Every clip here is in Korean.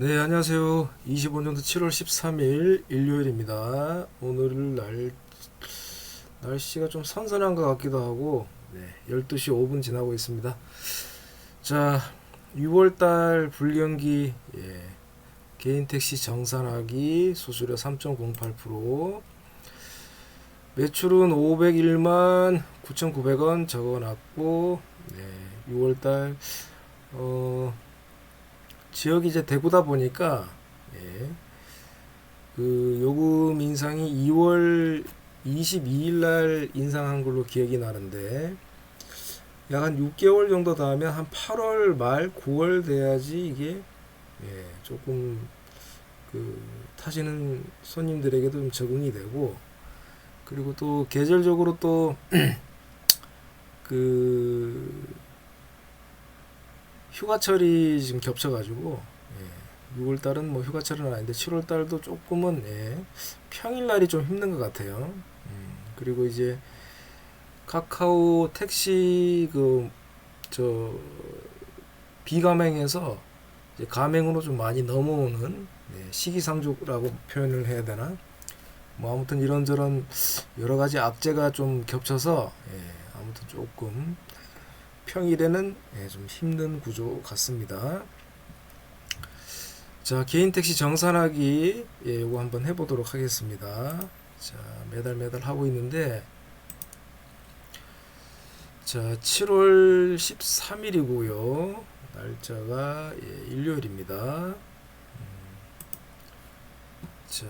네, 안녕하세요. 25년도 7월 13일 일요일입니다. 오늘 날 날씨가 좀 선선한 것 같기도 하고 네, 12시 5분 지나고 있습니다. 자, 6월 달 불경기 예, 개인 택시 정산하기 수수료 3.08% 매출은 501만 9,900원 적어놨고 네, 6월 달 어 지역이 이제 대구다 보니까 예, 그 요금 인상이 2월 22일 날 인상한 걸로 기억이 나는데 약 한 6개월 정도 더 하면 한 8월 말 9월 돼야지 이게 예, 조금 그 타시는 손님들에게도 좀 적응이 되고 그리고 또 계절적으로 또 그 휴가철이 지금 겹쳐가지고 예, 6월 달은 뭐 휴가철은 아닌데 7월 달도 조금은 예, 평일날이 좀 힘든 것 같아요. 음, 그리고 이제 카카오 택시 그 저 비가맹에서 가맹으로 좀 많이 넘어오는 예, 시기상조라고 표현을 해야 되나? 뭐 아무튼 이런저런 여러 가지 악재가 좀 겹쳐서 예, 아무튼 조금 평일에는 예, 좀 힘든 구조 같습니다. 자, 개인 택시 정산하기 예, 요거 한번 해보도록 하겠습니다. 자, 매달 매달 하고 있는데 자, 7월 13일이고요. 날짜가 예, 일요일입니다. 음, 자,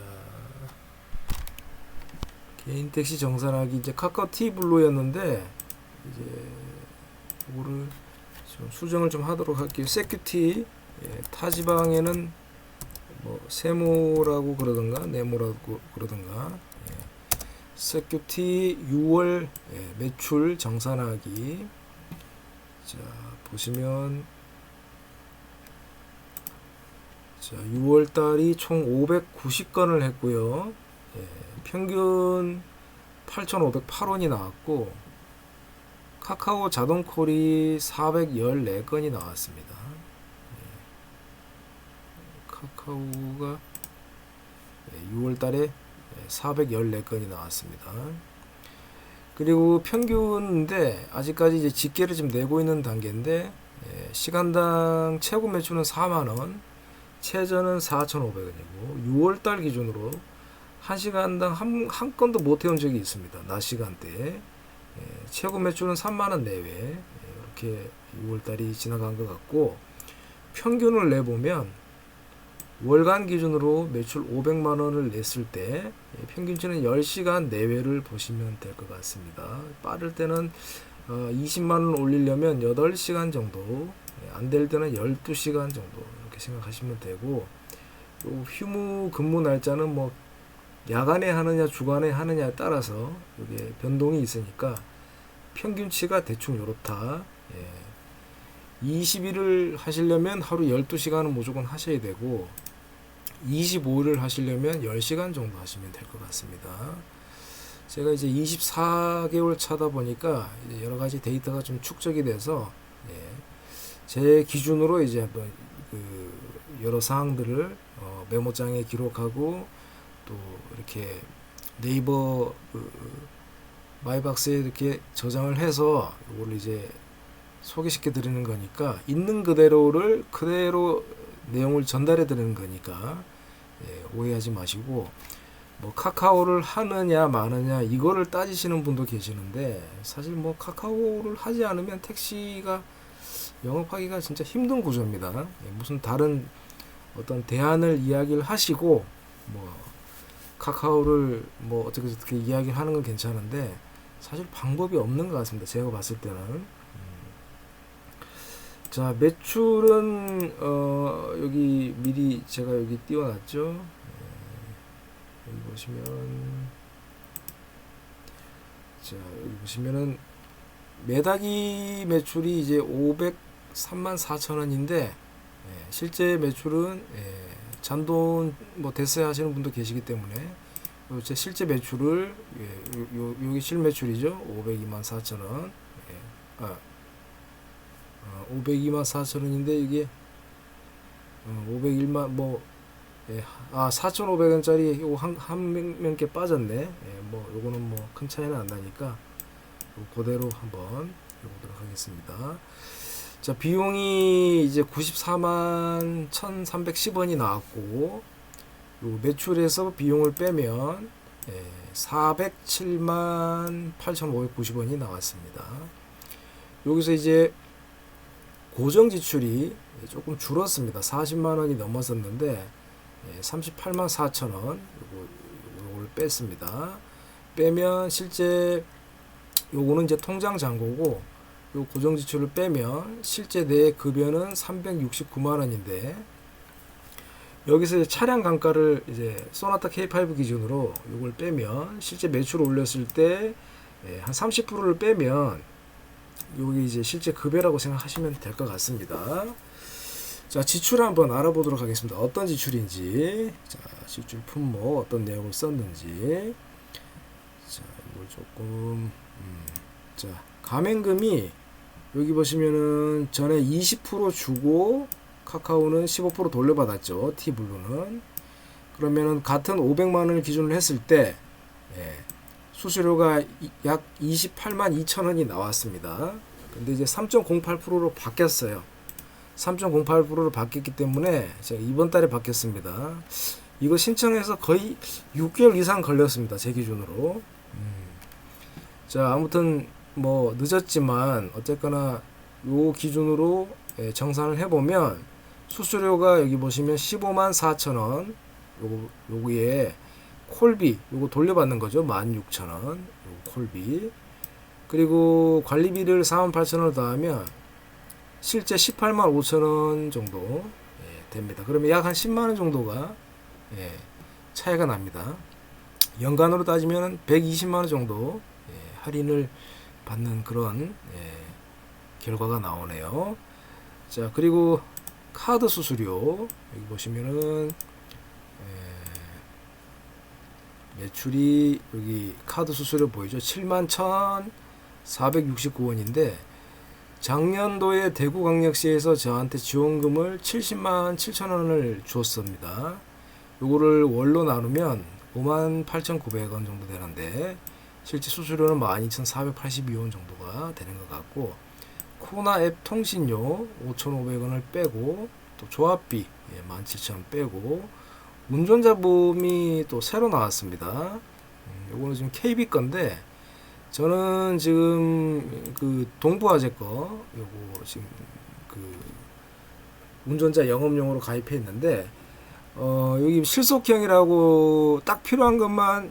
개인 택시 정산하기 이제 카카오 티 블루였는데 이제 이거를 좀 수정을 좀 하도록 할게요. 세큐티 예, 타지방에는 뭐 세모라고 그러던가 네모라고 그러던가 예, 세큐티 6월 예, 매출 정산하기 자 보시면 자 6월 달이 총 590건을 했고요. 예, 평균 8,508원이 나왔고 카카오 자동콜이 414건이 나왔습니다. 예. 카카오가 6월 달에 414건이 나왔습니다. 그리고 평균인데 아직까지 이제 집계를 지금 내고 있는 단계인데 예, 시간당 최고 매출은 4만 원, 최저는 4,500원이고 6월 달 기준으로 1시간당 한, 한 건도 못 해온 적이 있습니다. 낮 시간대에. 예, 최고 매출은 3만 원 내외 예, 이렇게 6월 달이 지나간 것 같고 평균을 내 보면 월간 기준으로 매출 500만 원을 냈을 때 예, 평균치는 10시간 내외를 보시면 될 것 같습니다. 빠를 때는 어, 20만 원 올리려면 8시간 정도, 예, 안될 때는 12시간 정도 이렇게 생각하시면 되고 요 휴무 근무 날짜는 뭐 야간에 하느냐 주간에 하느냐에 따라서 이게 변동이 있으니까 평균치가 대충 요렇다. 예. 20일을 하시려면 하루 12시간은 무조건 하셔야 되고 25일을 하시려면 10시간 정도 하시면 될 것 같습니다. 제가 이제 24개월 차다 보니까 여러 가지 데이터가 좀 축적이 돼서 예. 제 기준으로 이제 그 여러 사항들을 어 메모장에 기록하고 또 이렇게 네이버 그 마이박스에 이렇게 저장을 해서 이걸 이제 소개시켜 드리는 거니까 있는 그대로를 그대로 내용을 전달해 드리는 거니까 예, 오해하지 마시고 뭐 카카오를 하느냐 마느냐 이거를 따지시는 분도 계시는데 사실 뭐 카카오를 하지 않으면 택시가 영업하기가 진짜 힘든 구조입니다. 예, 무슨 다른 어떤 대안을 이야기를 하시고 뭐 카카오를 뭐 어떻게 어떻게 이야기를 하는 건 괜찮은데 사실 방법이 없는 것 같습니다. 제가 봤을 때는. 음. 자 매출은 어 여기 미리 제가 여기 띄워놨죠. 예, 여기 보시면 자 여기 보시면은 매달기 매출이 이제 503만 4천 원인데 예, 실제 매출은 예, 잔돈 뭐 대세 하시는 분도 계시기 때문에 요 제 실제 매출을 예, 요, 요, 여기 실매출이죠 502만 4천 원 예, 아, 어, 502만 4천 원인데 이게 어, 501만 뭐 예, 아 4,500원짜리 요거 한 한 명께 빠졌네. 예, 뭐 요거는 뭐 큰 차이는 안 나니까 요 그대로 한번 해보도록 하겠습니다. 자 비용이 이제 94만 1,310원이 나왔고 요 매출에서 비용을 빼면 예, 407만 8,590원이 나왔습니다. 여기서 이제 고정 지출이 조금 줄었습니다. 40만 원이 넘었었는데 예, 38만 4천 원 요걸 뺐습니다. 빼면 실제 요거는 이제 통장 잔고고 요 고정 지출을 빼면 실제 내 급여는 369만 원인데 여기서 차량 단가를 이제 소나타 K5 기준으로 요걸 빼면 실제 매출 올렸을 때 한 30%를 빼면 여기 이제 실제 급여라고 생각하시면 될 것 같습니다. 자, 지출 한번 알아보도록 하겠습니다. 어떤 지출인지, 자, 지출 품목 어떤 내용을 썼는지, 자, 이걸 조금, 음, 자, 가맹금이 여기 보시면은 전에 20% 주고 카카오는 15% 돌려받았죠. T블루는. 그러면은 같은 500만 원을 기준으로 했을 때, 예, 수수료가 이- 약 28만 2천 원이 나왔습니다. 근데 이제 3.08%로 바뀌었어요. 3.08%로 바뀌었기 때문에 제가 이번 달에 바뀌었습니다. 이거 신청해서 거의 6개월 이상 걸렸습니다. 제 기준으로. 음. 자, 아무튼 뭐 늦었지만 어쨌거나 요 기준으로 예, 정산을 해보면 수수료가 여기 보시면 15만 4천 원. 요거 요거에 콜비 요거 돌려받는 거죠. 16,000원. 요거 콜비. 그리고 관리비를 4만 8천 원을 더하면 실제 18만 5천 원 정도 예, 됩니다. 그러면 약 한 10만 원 정도가 예, 차이가 납니다. 연간으로 따지면 120만 원 정도 예, 할인을 받는 그런 예, 결과가 나오네요. 자 그리고 카드 수수료 여기 보시면은 에, 매출이 여기 카드 수수료 보이죠 7만 1,469원인데 작년도에 대구광역시에서 저한테 지원금을 70만 7천 원을 줬습니다. 요거를 월로 나누면 5만 8,900원 정도 되는데 실제 수수료는 12,482원 정도가 되는 것 같고 코나 앱 통신료 5,500원을 빼고 또 조합비 예, 17,000원 빼고 운전자 보험이 또 새로 나왔습니다. 음, 요거는 지금 KB 건데 저는 지금 그 동부화재 거 요거 지금 그 운전자 영업용으로 가입해 있는데 어 여기 실속형이라고 딱 필요한 것만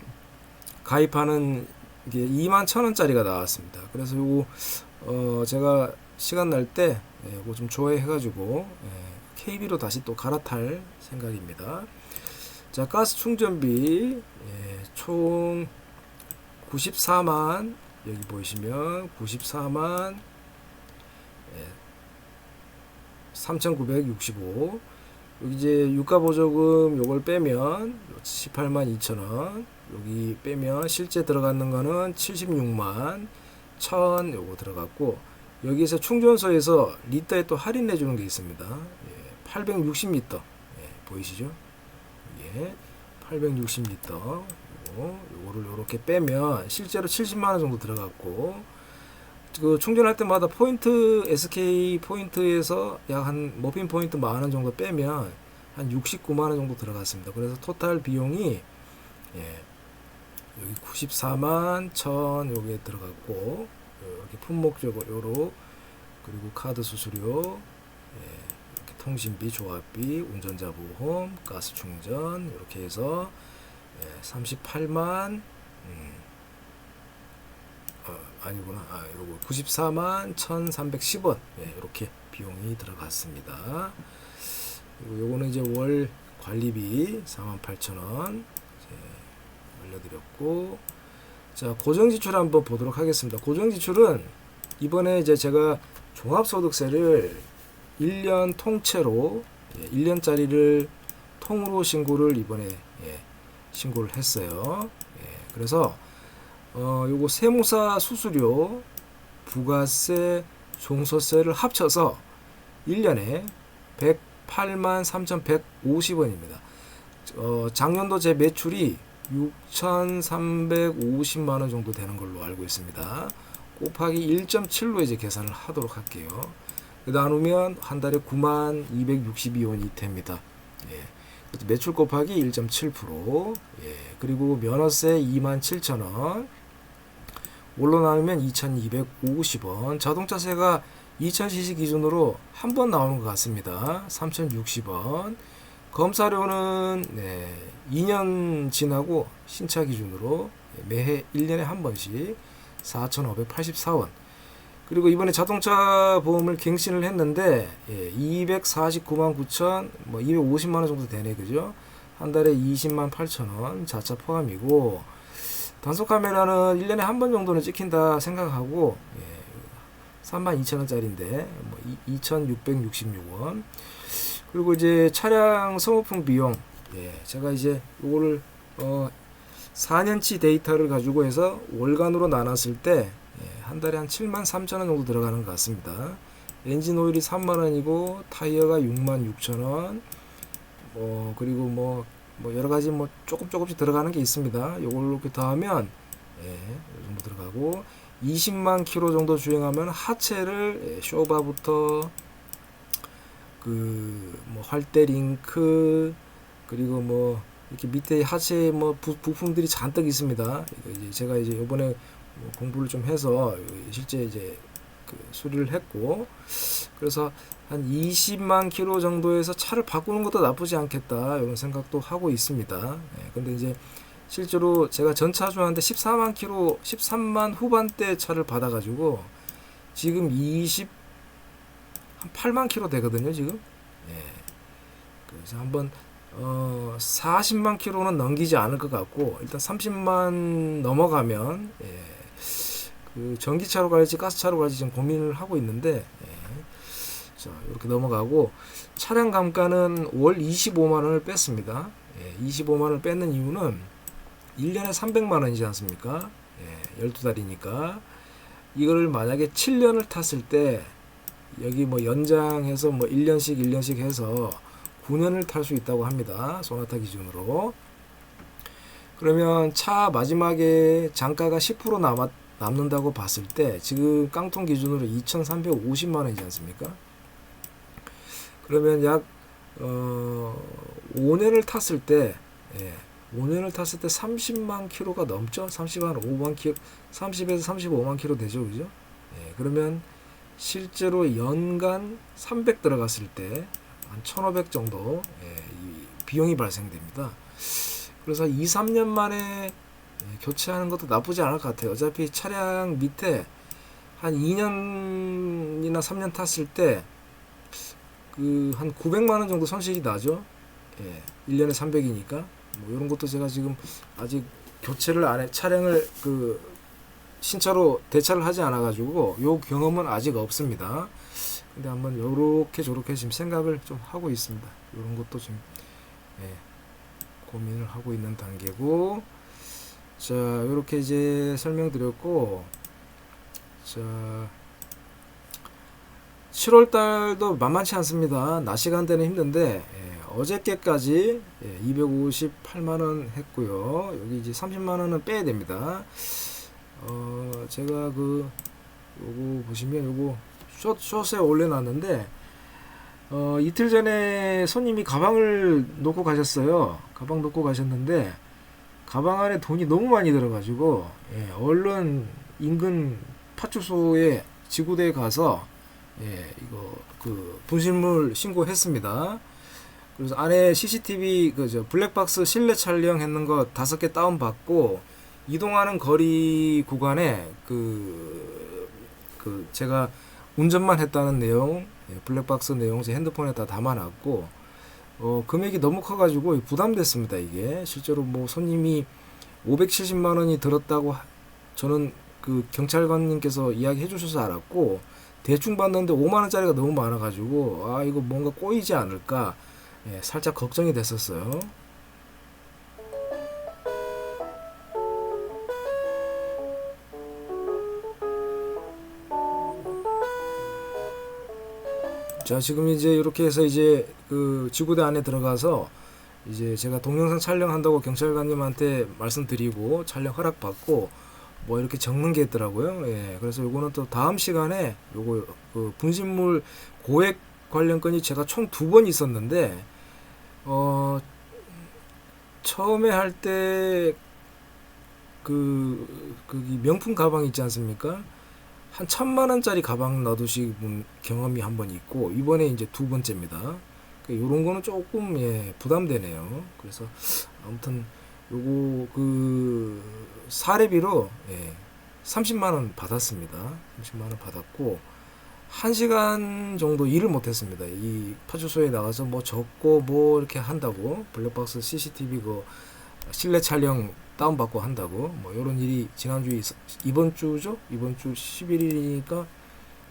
가입하는 이게 2만 천 원짜리가 나왔습니다. 그래서 요거 어 제가 시간 날때 예, 이거 좀 조회해가지고 예, KB로 다시 또 갈아탈 생각입니다. 자 가스 충전비 예, 총 94만 여기 보시면 94만 예, 3,965 여기 이제 유가 보조금 요걸 빼면 18만 2천원. 여기 빼면 실제 들어가는 거는 76만 1000 요거 들어갔고 여기서 충전소에서 리터에 또 할인해 주는 게 있습니다. 예, 860리터 예, 보이시죠? 예, 860리터 요거 요거를 요렇게 빼면 실제로 70만 원 정도 들어갔고 그 충전할 때마다 포인트 SK 포인트에서 약 한 머핀 포인트 만 원 정도 빼면 한 69만 원 정도 들어갔습니다. 그래서 토탈 비용이 예, 여기 94만 1000 요게 들어갔고 이렇게 품목적으로 그리고 카드 수수료 예, 이렇게 통신비 조합비 운전자 보험 가스 충전 이렇게 해서 예, 38만 음, 어, 아니구나. 아 요거 94만 1310원. 예, 이렇게 비용이 들어갔습니다. 요거는 이제 월 관리비 48,000원 올려드렸고 자 고정 지출 한번 보도록 하겠습니다. 고정 지출은 이번에 이제 제가 종합소득세를 1년 통째로 예, 1년짜리를 통으로 신고를 이번에 예, 신고를 했어요. 예, 그래서 어 요거 세무사 수수료, 부가세, 종소세를 합쳐서 1년에 83,150원입니다. 어, 작년도 제 매출이 6,350만 원 정도 되는 걸로 알고 있습니다. 곱하기 1.7로 이제 계산을 하도록 할게요. 나누면 한 달에 9만 262원이 됩니다. 예. 매출 곱하기 1.7%. 예. 그리고 면허세 2만 7천 원. 월로 나누면 2,250원. 자동차세가 2,000cc 기준으로 한 번 나오는 것 같습니다. 3,060원. 검사료는 네, 2년 지나고 신차 기준으로 매해 1년에 한 번씩 4,584원. 그리고 이번에 자동차 보험을 갱신을 했는데 예, 249만 9천 뭐 250만 원 정도 되네 그죠? 한 달에 20만 8천 원 자차 포함이고 단속 카메라는 1년에 한 번 정도는 찍힌다 생각하고 예, 3만 2천 원짜리인데 뭐 2,666원 그리고 이제 차량 소모품 비용 예, 제가 이제 요거를 어 4년치 데이터를 가지고 해서 월간으로 나눴을 때 예, 한 달에 한 7만 3천 원 정도 들어가는 것 같습니다. 엔진 오일이 3만 원이고 타이어가 6만 6천 원. 뭐 그리고 뭐, 뭐 여러 가지 뭐 조금 조금씩 들어가는 게 있습니다. 요걸 이렇게 더하면 예, 이 정도 들어가고 20만 킬로 정도 주행하면 하체를 예, 쇼바부터 그 뭐 활대 링크 그리고 뭐 이렇게 밑에 하체 뭐 부, 부품들이 잔뜩 있습니다. 이거 이제 제가 이제 이번에 뭐 공부를 좀 해서 실제 이제 그 수리를 했고 그래서 한 20만 킬로 정도에서 차를 바꾸는 것도 나쁘지 않겠다 이런 생각도 하고 있습니다. 예, 근데 이제 실제로 제가 전차 주한테 14만 킬로 13만 후반대 차를 받아가지고 지금 20 한 8만 킬로 되거든요 지금. 예. 그래서 한번 어 40만 킬로는 넘기지 않을 것 같고 일단 30만 넘어가면 예. 그 전기차로 갈지 가스차로 갈지 지금 고민을 하고 있는데 예. 자 이렇게 넘어가고 차량 감가는 월 25만 원을 뺐습니다. 예. 25만 원을 뺐는 이유는 1년에 300만 원이지 않습니까? 예. 12달이니까 이거를 만약에 7년을 탔을 때 여기 뭐 연장해서 뭐 1년씩 1년씩 해서 9년을 탈 수 있다고 합니다. 소나타 기준으로. 그러면 차 마지막에 장가가 10% 남았, 남는다고 봤을 때 지금 깡통 기준으로 2,350만 원이지 않습니까? 그러면 약 어, 5년을 탔을 때 예, 5년을 탔을 때 30만 킬로가 넘죠? 30만 5만 킬로 30에서 35만 킬로 되죠. 그죠? 예, 그러면 실제로 연간 300 들어갔을 때 한 1,500 정도 예, 이 비용이 발생됩니다. 그래서 2, 3년 만에 예, 교체하는 것도 나쁘지 않을 것 같아요. 어차피 차량 밑에 한 2년이나 3년 탔을 때 그 한 900만 원 정도 손실이 나죠. 예, 1년에 300이니까 뭐 이런 것도 제가 지금 아직 교체를 안 해 차량을 그 신차로 대차를 하지 않아 가지고 요 경험은 아직 없습니다. 근데 한번 요렇게 저렇게 지금 생각을 좀 하고 있습니다. 이런 것도 지금 예, 고민을 하고 있는 단계고 자 이렇게 이제 설명드렸고 자 7월 달도 만만치 않습니다. 낮 시간대는 힘든데 예, 어저께까지 예, 258만 원 했고요. 여기 이제 30만 원은 빼야 됩니다. 어 제가 그 요거 보시면 요거 숏, 숏에 올려놨는데 어, 이틀 전에 손님이 가방을 놓고 가셨어요. 가방 놓고 가셨는데 가방 안에 돈이 너무 많이 들어가지고 예, 얼른 인근 파출소에 지구대에 가서 예, 이거 그 분실물 신고했습니다. 그래서 안에 CCTV 그 저 블랙박스 실내 촬영했는 거 다섯 개 다운 받고 이동하는 거리 구간에 그, 그 제가 운전만 했다는 내용, 예, 블랙박스 내용 제 핸드폰에 다 담아놨고 어, 금액이 너무 커가지고 부담됐습니다 이게 실제로 뭐 손님이 570만 원이 들었다고 하- 저는 그 경찰관님께서 이야기해 주셔서 알았고 대충 봤는데 5만 원짜리가 너무 많아가지고 아 이거 뭔가 꼬이지 않을까 예, 살짝 걱정이 됐었어요. 자, 지금 이제 이렇게 해서 이제 그 지구대 안에 들어가서 이제 제가 동영상 촬영한다고 경찰관님한테 말씀드리고 촬영 허락 받고 뭐 이렇게 적는 게 있더라고요. 예. 그래서 요거는 또 다음 시간에 요거 그 분신물 고액 관련 건이 제가 총 두 번 있었는데 어 처음에 할 때 그, 그 명품 가방 있지 않습니까? 한 천만 원짜리 가방 놔두신 경험이 한 번 있고 이번에 이제 두 번째입니다. 이런 거는 조금 예, 부담되네요. 그래서 아무튼 요거 그 사례비로 예, 30만 원 받았습니다. 30만 원 받았고 한 시간 정도 일을 못 했습니다. 이 파출소에 나가서 뭐 적고 뭐 이렇게 한다고 블랙박스 CCTV 그 실내 촬영 다운받고 한다고 뭐 이런 일이 지난주에 있, 이번 주죠? 이번 주 11일이니까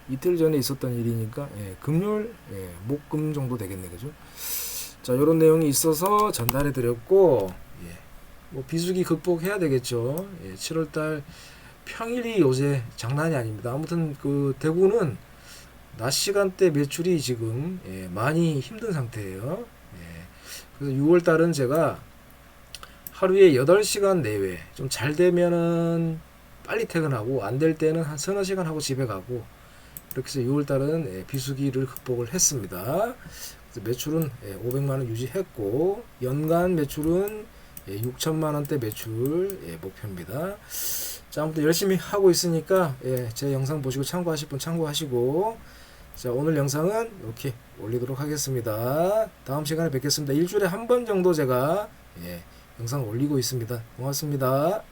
이틀 전에 있었던 일이니까 예, 금요일 예, 목금 정도 되겠네 그죠? 자 이런 내용이 있어서 전달해 드렸고 예, 뭐 비수기 극복해야 되겠죠. 예, 7월달 평일이 요새 장난이 아닙니다. 아무튼 그 대구는 낮 시간대 매출이 지금 예, 많이 힘든 상태예요. 예, 그래서 6월달은 제가 하루에 8시간 내외 좀 잘 되면은 빨리 퇴근하고 안 될 때는 한 서너 시간 하고 집에 가고 이렇게 해서 6월달은 예, 비수기를 극복을 했습니다. 매출은 예, 500만 원 유지했고 연간 매출은 예, 6천만 원대 매출 예, 목표입니다. 자 아무튼 열심히 하고 있으니까 예, 제 영상 보시고 참고하실 분 참고하시고 자 오늘 영상은 이렇게 올리도록 하겠습니다. 다음 시간에 뵙겠습니다. 일주일에 한 번 정도 제가 예, 영상 올리고 있습니다. 고맙습니다.